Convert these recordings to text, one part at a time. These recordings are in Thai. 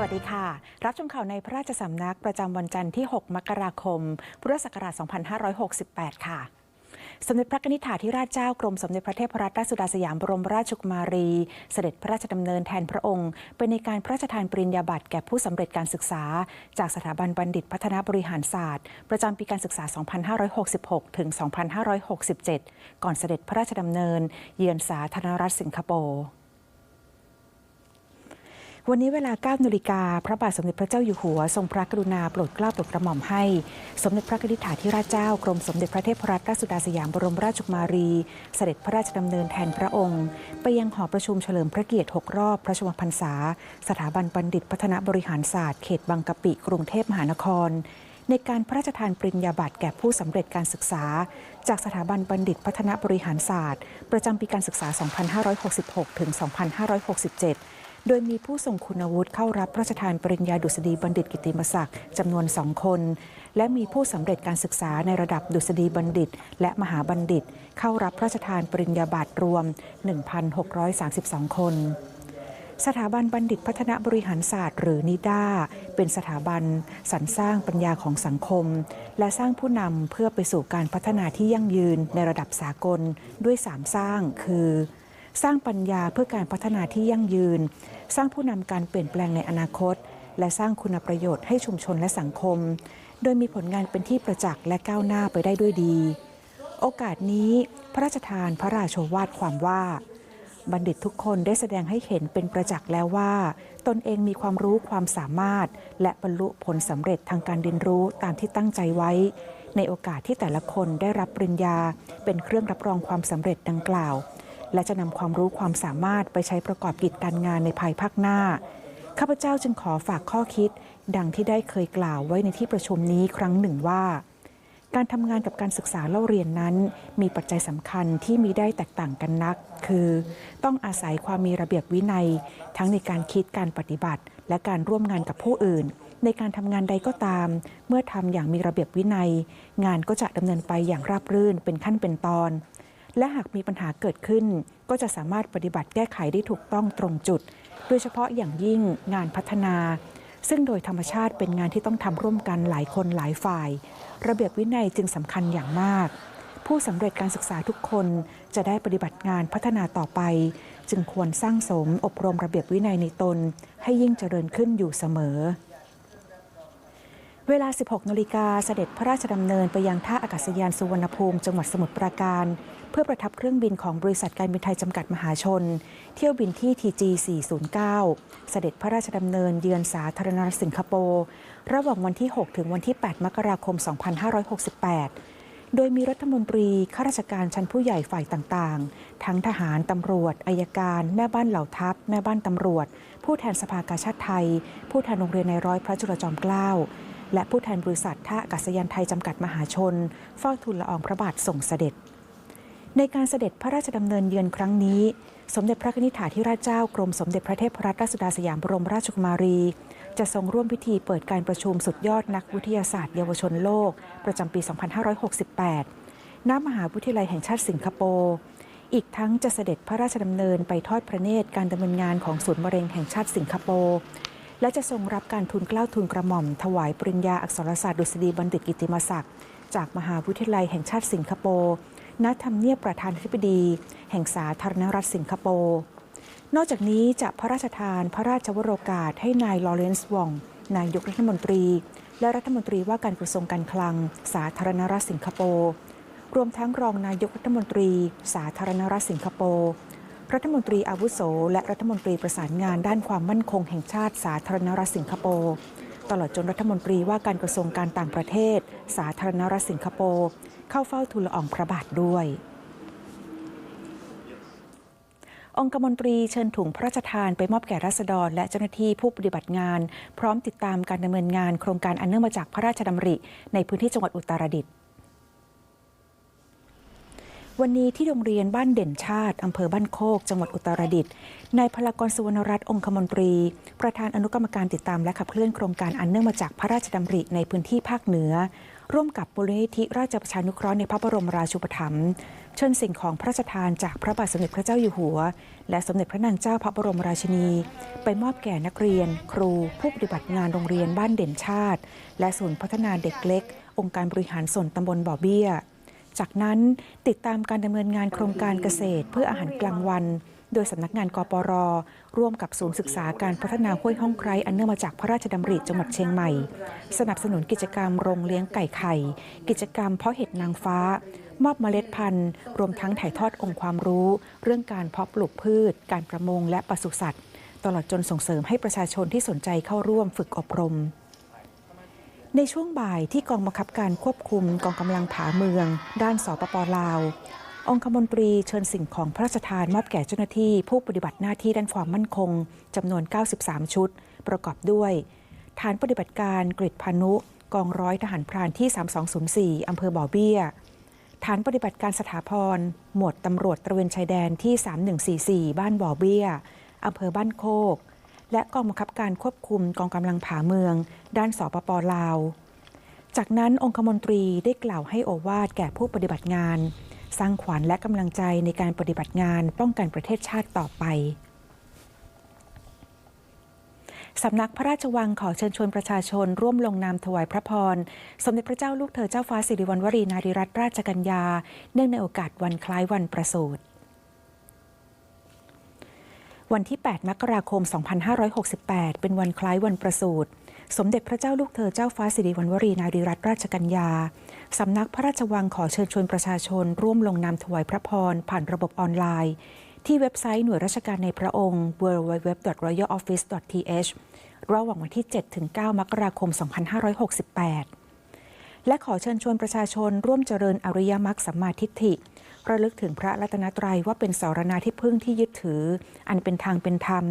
สวัสดีค่ะ รับชมข่าวในพระราชสำนักประจำวันจันทร์ที่ 6 มกราคม พุทธศักราช 2568 ค่ะสมเด็จพระนิธิถาธิราชเจ้ากรมสมเด็จพระเทพรัตนราชสุดาสยามบรมราชกุมารี เสด็จพระราชดำเนินแทนพระองค์ เป็นในการพระราชทานปริญญาบัตรแก่ผู้สำเร็จการศึกษา จากสถาบันบัณฑิตพัฒนาบริหารศาสตร์ ประจำปีการศึกษา 2566 ถึง 2567 ก่อนเสด็จพระราชดำเนิน เยือนสาธารณรัฐสิงคโปร์ วันนี้เวลา9นาฬิกาพระบาทสมเด็จพระเจ้าอยู่หัว ทรงพระกรุณาโปรดเกล้าโปรดกระหม่อมให้ สมเด็จพระนิธิถาธิราชเจ้ากรมสมเด็จพระเทพรัตนราชสุดาสยามบรมราชกุมารี เสด็จพระราชดำเนินแทนพระองค์ ไปยังหอประชุมเฉลิมพระเกียรติ 6 รอบพระชมพรรษา สถาบันบัณฑิตพัฒนาบริหารศาสตร์เขตบางกะปิกรุงเทพมหานคร ในการพระราชทานปริญญาบัตรแก่ผู้สำเร็จการศึกษา จากสถาบันบัณฑิตพัฒนาบริหารศาสตร์ ประจำปีการศึกษา 2566 ถึง 2567 โดยมีผู้ทรงคุณวุฒิเข้ารับพระราชทานปริญญาดุษฎีบัณฑิตกิติมศักดิ์จำนวนสองคน และมีผู้สำเร็จการศึกษาในระดับดุษฎีบัณฑิต และมหาบัณฑิต เข้ารับพระราชทานปริญญาบัตรรวม 1,632 คนสถาบันบัณฑิตพัฒนาบริหารศาสตร์หรือนิด้าเป็นสถาบันสรรสร้างปัญญาของสังคม และสร้างผู้นำเพื่อไปสู่การพัฒนาที่ยั่งยืนในระดับสากลด้วยสามสร้างคือ สร้างปัญญาเพื่อการพัฒนาที่ยั่งยืน สร้างผู้นำการเปลี่ยนแปลงในอนาคต และสร้างคุณประโยชน์ให้ชุมชนและสังคม โดยมีผลงานเป็นที่ประจักษ์และก้าวหน้าไปได้ด้วยดี โอกาสนี้พระราชทานพระราโชวาทความว่า บัณฑิตทุกคนได้แสดงให้เห็นเป็นประจักษ์แล้วว่า ตนเองมีความรู้ความสามารถ และบรรลุผลสำเร็จทางการเรียนรู้ตามที่ตั้งใจไว้ ในโอกาสที่แต่ละคนได้รับปริญญา เป็นเครื่องรับรองความสำเร็จดังกล่าว และจะนำความรู้ความสามารถไปใช้ประกอบกิจการงานในภายภาคหน้า ข้าพเจ้าจึงขอฝากข้อคิด ดังที่ได้เคยกล่าวไว้ในที่ประชุมนี้ครั้งหนึ่งว่า การทำงานกับการศึกษาเล่าเรียนนั้น มีปัจจัยสำคัญที่มีได้แตกต่างกันนัก คือ ต้องอาศัยความมีระเบียบวินัย ทั้งในการคิดการปฏิบัติ และการร่วมงานกับผู้อื่นในการทำงานใดก็ตาม เมื่อทำอย่างมีระเบียบวินัย งานก็จะดำเนินไปอย่างราบรื่นเป็นขั้นเป็นตอน และหากมีปัญหาเกิดขึ้น ก็จะสามารถปฏิบัติแก้ไขได้ถูกต้องตรงจุด โดยเฉพาะอย่างยิ่งงานพัฒนา ซึ่งโดยธรรมชาติเป็นงานที่ต้องทำร่วมกันหลายคนหลายฝ่าย ระเบียบวินัยจึงสำคัญอย่างมาก ผู้สำเร็จการศึกษาทุกคนจะได้ปฏิบัติงานพัฒนาต่อไป จึงควรสร้างสมอบรมระเบียบวินัยในตน ให้ยิ่งเจริญขึ้นอยู่เสมอเวลา 16 นาฬิกาเสด็จพระราชดำเนินไปยังท่าอากาศยานสุวรรณภูมิ จังหวัดสมุทรปราการ เพื่อประทับเครื่องบินของบริษัทการบินไทยจำกัดมหาชน เที่ยวบินที่ TG 409 เสด็จพระราชดำเนินเยือนสาธารณรัฐสิงคโปร์ระหว่างวันที่ 6 ถึงวันที่ 8 มกราคม 2568 โดยมีรัฐมนตรีข้าราชการชั้นผู้ใหญ่ฝ่ายต่างๆ ทั้งทหารตำรวจอายการ แม่บ้านเหล่าทัพ แม่บ้านตำรวจ ผู้แทนสภากาชาติไทย ผู้แทนโรงเรียนในร้อยพระจุลจอมเกล้าและผู้แทนบริษัทท่าอากาศยานไทยจำกัดมหาชนเฝ้าทูลละอองพระบาทส่งเสด็จ ในการเสด็จพระราชดำเนินเยือนครั้งนี้ สมเด็จพระนิธิถาธิราชเจ้ากรมสมเด็จพระเทพรัตนราชสุดาสยามบรมราชกุมารี จะทรงร่วมพิธีเปิดการประชุมสุดยอดนักวิทยาศาสตร์เยาวชนโลก ประจำปี 2568 ณ มหาวิทยาลัยแห่งชาติสิงคโปร์ อีกทั้งจะเสด็จพระราชดำเนินไปทอดพระเนตรการดำเนินงานของศูนย์มะเร็งแห่งชาติสิงคโปร์ และจะทรงรับการทุนเกล้าทุนกระหม่อม ถวายปริญญาอักษรศาสตร์ดุษฎีบัณฑิตกิติมศักดิ์จากมหาวิทยาลัยแห่งชาติสิงคโปร์ ณทำเนียบประธานาธิบดี แห่งสาธารณรัฐสิงคโปร์นอกจากนี้จะพระราชทานพระราชวโรกาสให้นายลอเรนซ์วอง นายกรัฐมนตรี และรัฐมนตรีว่าการกระทรวงการคลัง สาธารณรัฐสิงคโปร์รวมทั้งรองนายกรัฐมนตรี สาธารณรัฐสิงคโปร์รัฐมนตรีอาวุโส และรัฐมนตรีประสานงานด้านความมั่นคงแห่งชาติสาธารณรัฐสิงคโปร์ตลอดจนรัฐมนตรีว่าการกระทรวงการต่างประเทศ สาธารณรัฐสิงคโปร์ เข้าเฝ้าทูลละอองพระบาทด้วย องคมนตรีเชิญถุงพระราชทานไปมอบแก่รัษฎร และเจ้าหน้าที่ผู้ปฏิบัติงาน พร้อมติดตามการดำเนินงานโครงการอันเนื่องมาจากพระราชดำริ ในพื้นที่จังหวัดอุตรดิตถ์วันนี้ที่โรงเรียนบ้านเด่นชาติ อำเภอบ้านโคก จังหวัดอุตรดิตถ์นายพลากรสุวรรณรัตน์องคมนตรี ประธานอนุกรรมการติดตามและขับเคลื่อนโครงการอันเนื่องมาจากพระราชดำริในพื้นที่ภาคเหนือ ร่วมกับมูลนิธิราชประชานุเคราะห์ในพระบรมราชูปถัมภ์เชิญสิ่งของพระราชทานจากพระบาทสมเด็จพระเจ้าอยู่หัว และสมเด็จพระนางเจ้าพระบรมราชินี ไปมอบแก่นักเรียน ครู ผู้ปฏิบัติงานโรงเรียนบ้านเด่นชาติ และศูนย์พัฒนาเด็กเล็ก องค์การบริหารส่วนตำบลบ่อเบี้ย จากนั้นติดตามการดำเนินงานโครงการเกษตรเพื่ออาหารกลางวัน โดยสำนักงานกปร ร่วมกับศูนย์ศึกษาการพัฒนาห้วยห้องไคร้อันเนื่องมาจากพระราชดำริจังหวัดเชียงใหม่ สนับสนุนกิจกรรมโรงเลี้ยงไก่ไข่ กิจกรรมเพาะเห็ดนางฟ้า มอบเมล็ดพันธุ์ รวมทั้งถ่ายทอดองค์ความรู้ เรื่องการเพาะปลูกพืช การประมงและปศุสัตว์ ตลอดจนส่งเสริมให้ประชาชนที่สนใจเข้าร่วมฝึกอบรมในช่วงบ่ายที่กองบังคับการควบคุมกองกำลังผาเมือง ด้านสปปลาว องคมนตรีเชิญสิ่งของพระราชทานมอบแก่เจ้าหน้าที่ ผู้ปฏิบัติหน้าที่ด้านความมั่นคงจำนวน 93 ชุด ประกอบด้วย ฐานปฏิบัติการกริดพานุ กองร้อยทหารพรานที่ 3204 อำเภอบ่อเบี้ย ฐานปฏิบัติการสถาพร หมวดตำรวจตระเวนชายแดนที่ 3144 บ้านบ่อเบี้ยอำเภอบ้านโคก และกองบังคับการควบคุมกองกำลังผาเมือง ด้านสปปลาว จากนั้นองคมนตรีได้กล่าวให้โอวาทแก่ผู้ปฏิบัติงาน สร้างขวัญและกำลังใจในการปฏิบัติงานป้องกันประเทศชาติต่อไปสำนักพระราชวังขอเชิญชวนประชาชน ร่วมลงนามถวายพระพร สมเด็จพระเจ้าลูกเธอเจ้าฟ้าสิริวัณวรีนารีรัตนราชกัญญา เนื่องในโอกาสวันคล้ายวันประสูติวันที่ 8 มกราคม 2568 เป็นวันคล้ายวันประสูติ สมเด็จพระเจ้าลูกเธอเจ้าฟ้าสิริวัณวรีนารีรัตนราชกัญญา สำนักพระราชวังขอเชิญชวนประชาชน ร่วมลงนามถวายพระพร ผ่านระบบออนไลน์ ที่เว็บไซต์หน่วยราชการในพระองค์ www.royaloffice.th ระหว่างวันที่ 7-9 มกราคม 2568 และขอเชิญชวนประชาชน ร่วมเจริญอริยมรรคสัมมาทิฏฐิระลึกถึงพระรัตนตรัยว่าเป็นสารณาที่พึ่งที่ยึดถือ อันเป็นทางเป็นธรรม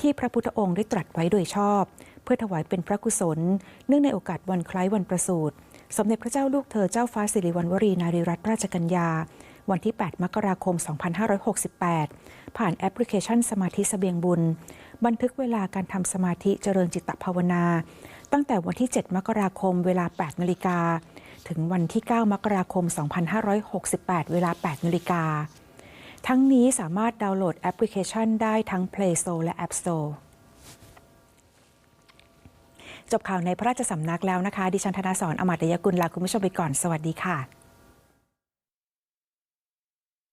ที่พระพุทธองค์ได้ตรัสไว้โดยชอบ พื่อถวายเป็นพระกุศล เนื่องในโอกาสวันคล้ายวันประสูติสมเด็จพระเจ้าลูกเธอเจ้าฟ้าสิริวัณวรีนารีรัตนราชกัญญา วันที่ 8 มกราคม 2568 ผ่านแอปพลิเคชันสมาธิเสบียงบุญ บันทึกเวลาการทำสมาธิเจริญจิตตภาวนา ตั้งแต่วันที่ 7 มกราคม เวลา 8 นาฬิกา ถึงวันที่ 9 มกราคม 2568 เวลา 8 นาฬิกา ทั้งนี้สามารถดาวน์โหลดแอปพลิเคชันได้ทั้ง Play Store และ App Store จบข่าวในพระราชสำนักแล้วนะคะ ดิฉันธนาสอนอมาตยกุลลาคุณผู้ชมไปก่อน สวัสดีค่ะ